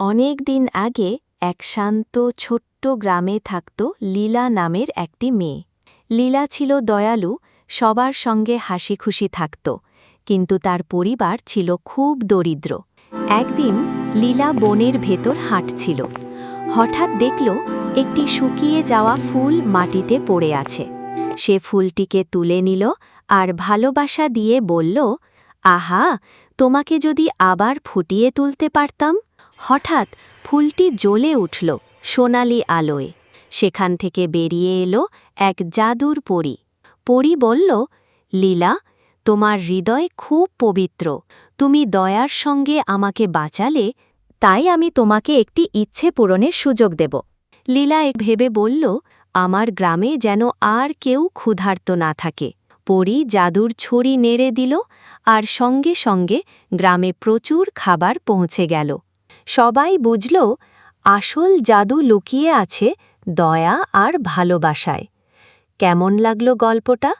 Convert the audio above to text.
অনেক দিন আগে এক শান্ত, ছোট্ট গ্রামে থাকত লীলা নামের একটি মেয়ে। লীলা ছিল দয়ালু, সবার সঙ্গে হাসি খুশি থাকত, কিন্তু তার পরিবার ছিল খুব দরিদ্র। একদিন লীলা বনের ভেতর হাঁটছিল। হঠাৎ দেখল একটি শুকিয়ে যাওয়া ফুল মাটিতে পড়ে আছে। সে ফুলটিকে তুলে নিল আর ভালোবাসা দিয়ে বলল, আহা, তোমাকে যদি আবার ফুটিয়ে তুলতে পারতাম? হঠাৎ ফুলটি জ্বলে উঠল সোনালি আলোয়। সেখান থেকে বেরিয়ে এলো এক জাদুর পরী। পরী বলল, লীলা, তোমার হৃদয় খুব পবিত্র। তুমি দয়ার সঙ্গে আমাকে বাঁচালে, তাই আমি তোমাকে একটি ইচ্ছে পূরণের সুযোগ দেব। লীলা এক ভেবে বলল, আমার গ্রামে যেন আর কেউ ক্ষুধার্ত না থাকে। পরি জাদুর ছড়ি নেড়ে দিল আর সঙ্গে সঙ্গে গ্রামে প্রচুর খাবার পৌঁছে গেল। সবাই বুঝল আসল জাদু লুকিয়ে আছে দয়া আর ভালোবাসায়। কেমন লাগল গল্পটা?